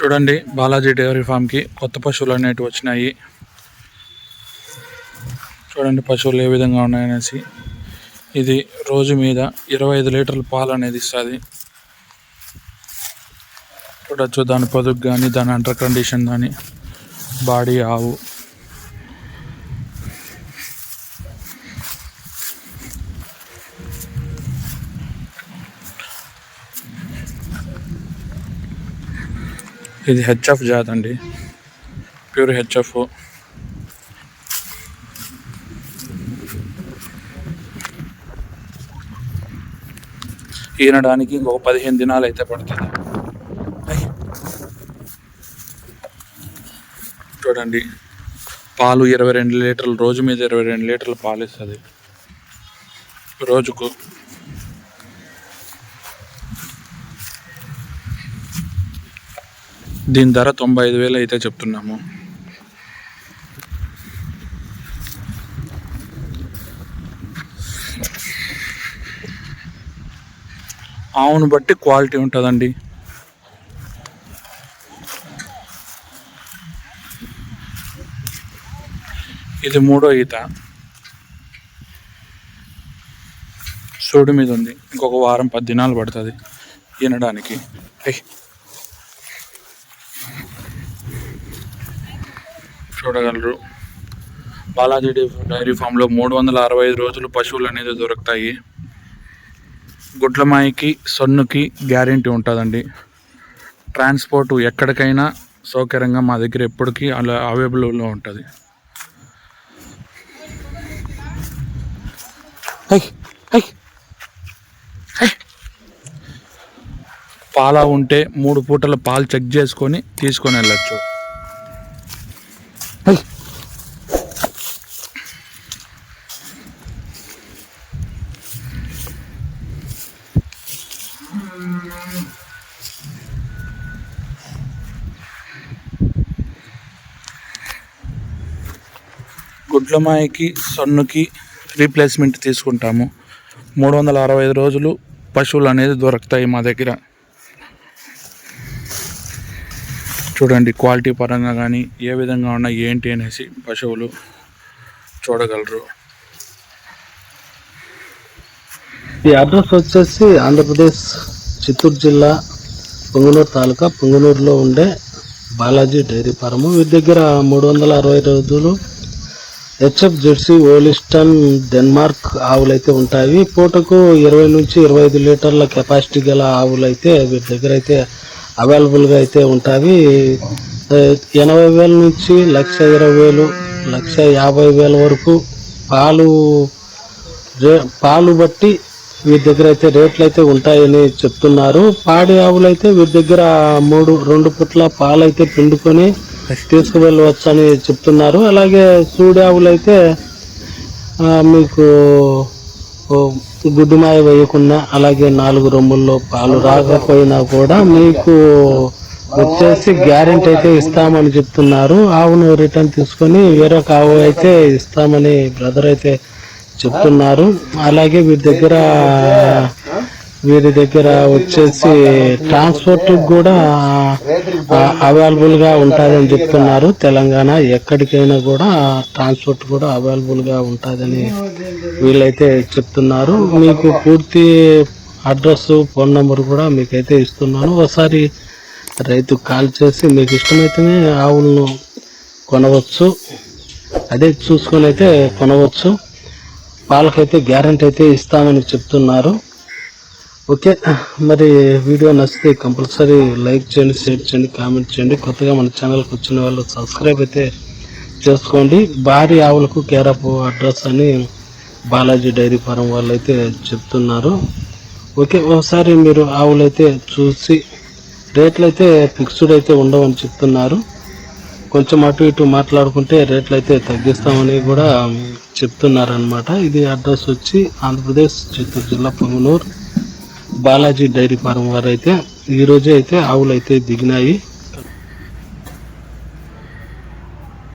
చూడండి బాలాజీ డైరీ ఫామ్కి కొత్త పశువులు అనేటివి వచ్చినాయి. చూడండి పశువులు ఏ విధంగా ఉన్నాయనేసి. ఇది రోజు మీద ఇరవై ఐదు లీటర్ల పాలు అనేది ఇస్తుంది. చూడొచ్చు దాని పొదుగు కానీ దాని అండర్ కండిషన్ కానీ బాడీ ఆవు. ఇది హెచ్ఎఫ్ జాత్ అండి. ప్యూర్ హెచ్ఎఫ్ ఈనడానికి ఇంకొక పదిహేను దినాలు అయితే పడుతుంది. చూడండి పాలు ఇరవై రెండు లీటర్లు రోజు మీద ఇరవై రెండు లీటర్లు పాలు ఇస్తుంది. రోజుకు దీని ధర తొంభై ఐదు వేలు అయితే చెప్తున్నాము. ఆవును బట్టి క్వాలిటీ ఉంటుందండి. ఇది మూడో ఈత. సూడు మీద ఉంది. ఇంకొక వారం పది దినాలు పడుతుంది ఈనడానికి. చూడగలరు. బాలాజీ డై- డైరీ ఫామ్లో మూడు వందల అరవై ఐదు రోజులు పశువులు అనేది దొరుకుతాయి. గుడ్లమాయికి సొన్నుకి గ్యారంటీ ఉంటుందండి. ట్రాన్స్పోర్ట్ ఎక్కడికైనా సౌకర్యంగా మా దగ్గర ఎప్పటికీ అలా అవైలబుల్లో ఉంటుంది. పాల ఉంటే మూడు పూటల పాలు చెక్ చేసుకొని తీసుకొని వెళ్ళచ్చు. గుడ్లమాయకి సన్నుకి రీప్లేస్మెంట్ తీసుకుంటాము. మూడు వందల అరవై ఐదు రోజులు పశువులు అనేది దొరుకుతాయి మా దగ్గర. చూడండి క్వాలిటీ పరంగా కానీ ఏ విధంగా ఉన్నాయి ఏంటి అనేసి పశువులు చూడగలరు. ఈ అడ్రస్ వచ్చేసి ఆంధ్రప్రదేశ్ చిత్తూరు జిల్లా పొంగునూరు తాలూకా పొంగునూరులో ఉండే బాలాజీ డైరీ ఫారము. వీరి దగ్గర మూడు వందల అరవై రోజులు హెచ్ఎఫ్ జెర్సీ ఓలిస్టన్ డెన్మార్క్ ఆవులైతే ఉంటాయి. పూటకు ఇరవై నుంచి ఇరవై ఐదు లీటర్ల కెపాసిటీ గల ఆవులైతే వీటి వీరి దగ్గర అయితే అవైలబుల్గా అయితే ఉంటాయి. ఎనభై వేల నుంచి లక్ష ఇరవై వేలు లక్ష యాభై వేల వరకు పాలు రే పాలు బట్టి వీరి దగ్గర అయితే రేట్లు అయితే ఉంటాయని చెప్తున్నారు. పాడి ఆవులైతే వీటి వీరి దగ్గర మూడు రెండు పుట్ల పాలు అయితే పిండుకొని తీసుకువెళ్ళవచ్చు అని చెప్తున్నారు. అలాగే సూడి ఆవులైతే అయితే మీకు ఓ, గుడ్డుమాయ వేయకుండా అలాగే నాలుగు రొమ్ముల్లో పాలు రాకపోయినా కూడా మీకు వచ్చేసి గ్యారెంటీ అయితే ఇస్తామని చెప్తున్నారు. ఆవును రిటర్న్ తీసుకొని వేరొక ఆవు అయితే ఇస్తామని బ్రదర్ అయితే చెప్తున్నారు. అలాగే వీరి దగ్గర వీరి దగ్గర వచ్చేసి ట్రాన్స్పోర్ట్ కూడా అవైలబుల్గా ఉంటుందని చెప్తున్నారు. తెలంగాణ ఎక్కడికైనా కూడా ట్రాన్స్పోర్ట్ కూడా అవైలబుల్గా ఉంటుందని వీళ్ళైతే చెప్తున్నారు. మీకు పూర్తి అడ్రస్ ఫోన్ నెంబర్ కూడా మీకైతే ఇస్తున్నాను. ఒకసారి రైతు కాల్ చేసి మీకు ఇష్టమైతేనే ఆవులను కొనవచ్చు. అదే చూసుకొని అయితే కొనవచ్చు. వాళ్ళకైతే గ్యారంటీ అయితే ఇస్తామని చెప్తున్నారు. ఓకే మరి వీడియో నచ్చితే కంపల్సరీ లైక్ చేయండి షేర్ చేయండి కామెంట్ చేయండి. కొత్తగా మన ఛానల్కి వచ్చిన వాళ్ళు సబ్స్క్రైబ్ అయితే చేసుకోండి. భారీ ఆవులకు కేరప్ అడ్రస్ అని బాలాజీ డైరీ ఫారం వాళ్ళు అయితే చెప్తున్నారు. ఓకే ఒకసారి మీరు ఆవులైతే చూసి రేట్లు అయితే ఫిక్స్డ్ అయితే ఉండవని చెప్తున్నారు. కొంచెం అటు ఇటు మాట్లాడుకుంటే రేట్లు అయితే తగ్గిస్తామని కూడా చెప్తున్నారనమాట ఇది అడ్రస్ వచ్చి ఆంధ్రప్రదేశ్ చిత్తూరు జిల్లా పొంగనూరు. బాలాజీ డైరీ ఫారం వారు అయితే ఈరోజే అయితే ఆవులు అయితే దిగినాయి.